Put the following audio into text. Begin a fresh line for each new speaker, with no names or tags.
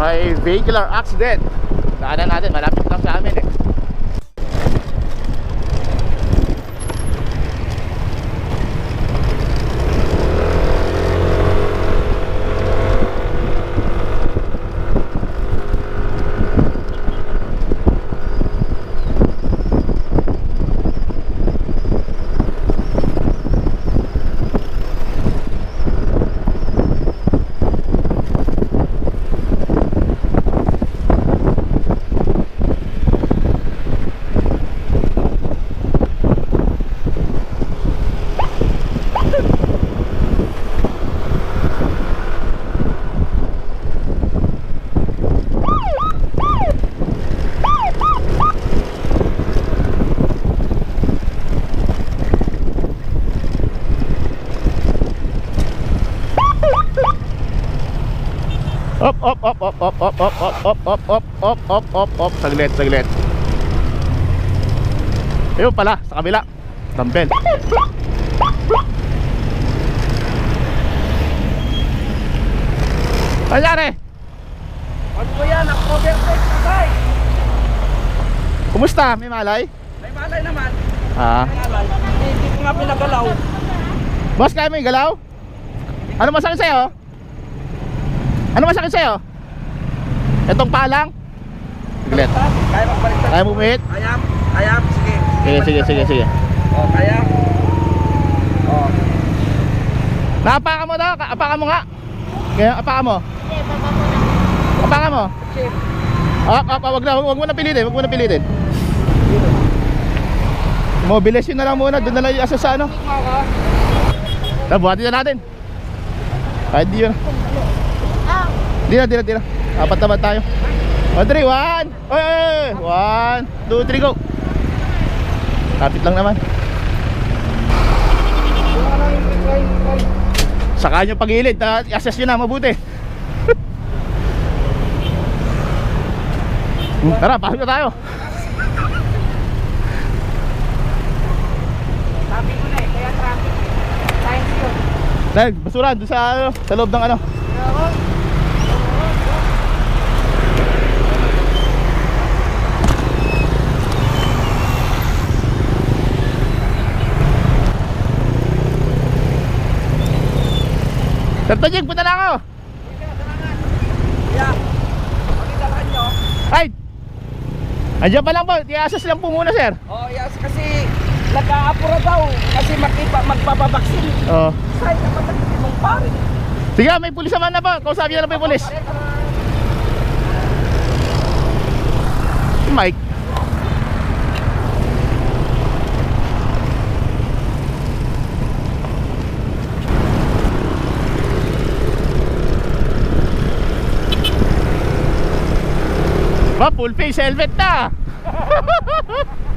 May vehicular accident. Daanan natin, malapit lang sa amin eh. Op, op, op, op, op, op, op, op, op, op, op, op, op, op, op, saglit, saglit. Ayun pala, sa kabila. Dumbbell. Ano nangyari?
Pag ko yan, ako-overtake na guys.
Kumusta? May malay?
May malay naman.
Ah.
May malay. Hindi, ko nga pinagalaw.
Boss, kaya mo yung galaw? Ano masakit sa'yo? Ano masakit sa'yo? Itong paa lang? Saglit.
Kaya magbaliktad.
Kaya mo umihit?
Kaya, kaya, sige.
Sige, sige, sige, sige.
Oh, kaya. Oh.
Naapakan mo daw, apakan mo nga. Kaya apakan mo. Apakan mo.
Chip.
Ah, ah, ah, wag na, wag mo na pilitin, wag mo na pilitin. Mobilis yun na lang muna, doon na lang yung asa sa ano. Tara, buhatin na natin. Ay, di yun. Di na, di na, di na. Apat naman tayo. O, three, one. Oy, oy, oy. One, two, three, go. Kapit lang naman. Saka nyo pagilid, na i-assess nyo na mabuti. Hmm, Tara, pasok na tayo.
Sabi ko na eh, kaya traffic. Science yun.
Dahil, basura, doon sa, ano, sa loob ng ano. Sir Tajik, punta na ako. Ay! Andiyan pa lang po, i-assess lang po muna sir.
Oh, yes, kasi nag-aapura daw. Kasi makipa, magpapabaksin.
Oo.
Saan naman mong pare?
Sige, may pulis naman na po. Kausapin na lang po yung pulis. Mike. Ba, full face helmet na!